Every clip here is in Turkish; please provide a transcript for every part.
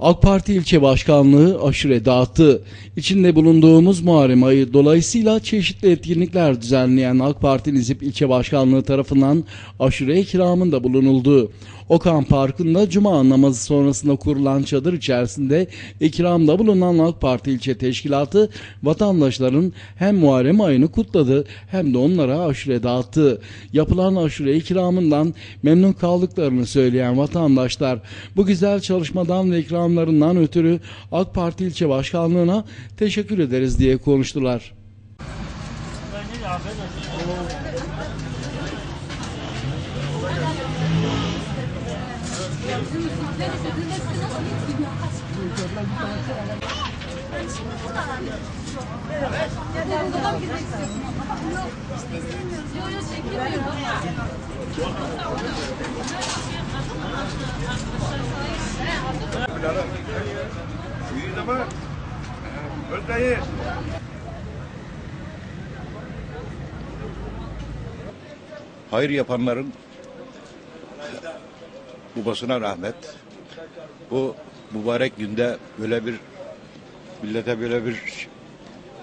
AK Parti ilçe başkanlığı aşure dağıttı. İçinde bulunduğumuz Muharrem ayı dolayısıyla çeşitli etkinlikler düzenleyen AK Parti Nizip ilçe başkanlığı tarafından aşure ikramında bulunuldu. Okan Parkı'nda cuma namazı sonrasında kurulan çadır içerisinde ikramda bulunan AK Parti ilçe teşkilatı vatandaşların hem Muharrem ayını kutladı hem de onlara aşure dağıttı. Yapılan aşure ikramından memnun kaldıklarını söyleyen vatandaşlar bu güzel çalışmadan ve ikramlarından ötürü AK Parti ilçe başkanlığına teşekkür ederiz diye konuştular. Hayır yapanların babasına rahmet. Bu mübarek günde böyle bir millete böyle bir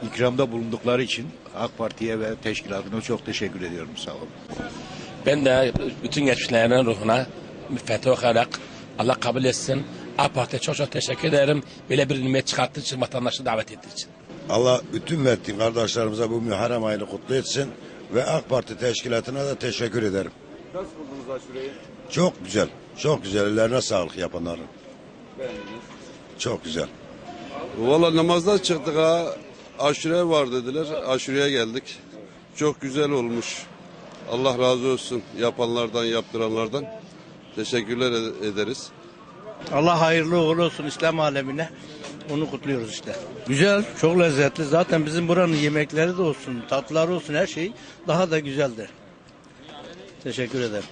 ikramda bulundukları için AK Parti'ye ve teşkilatına çok teşekkür ediyorum. Sağ olun. Ben de bütün geçmişlerinin ruhuna müfetti olarak Allah kabul etsin. AK Parti'ye çok çok teşekkür ederim. Böyle bir nimet çıkarttığı için, vatandaşı davet ettiği için. Allah bütün Mettin kardeşlerimize bu Muharrem ayını kutlu etsin ve AK Parti teşkilatına da teşekkür ederim. Nasıl buldunuz aşureyi? Çok güzel, çok güzel. Ellerine sağlık yapanların. Beğendiniz. Çok güzel. Valla namazdan çıktık ha. Aşure var dediler. Aşureye geldik. Çok güzel olmuş. Allah razı olsun yapanlardan, yaptıranlardan. Teşekkürler ed- ederiz. Allah hayırlı uğurlu olsun İslam alemine. Onu kutluyoruz işte. Güzel, çok lezzetli. Zaten bizim buranın yemekleri de olsun, tatlıları olsun her şey daha da güzeldir. Teşekkür ederim.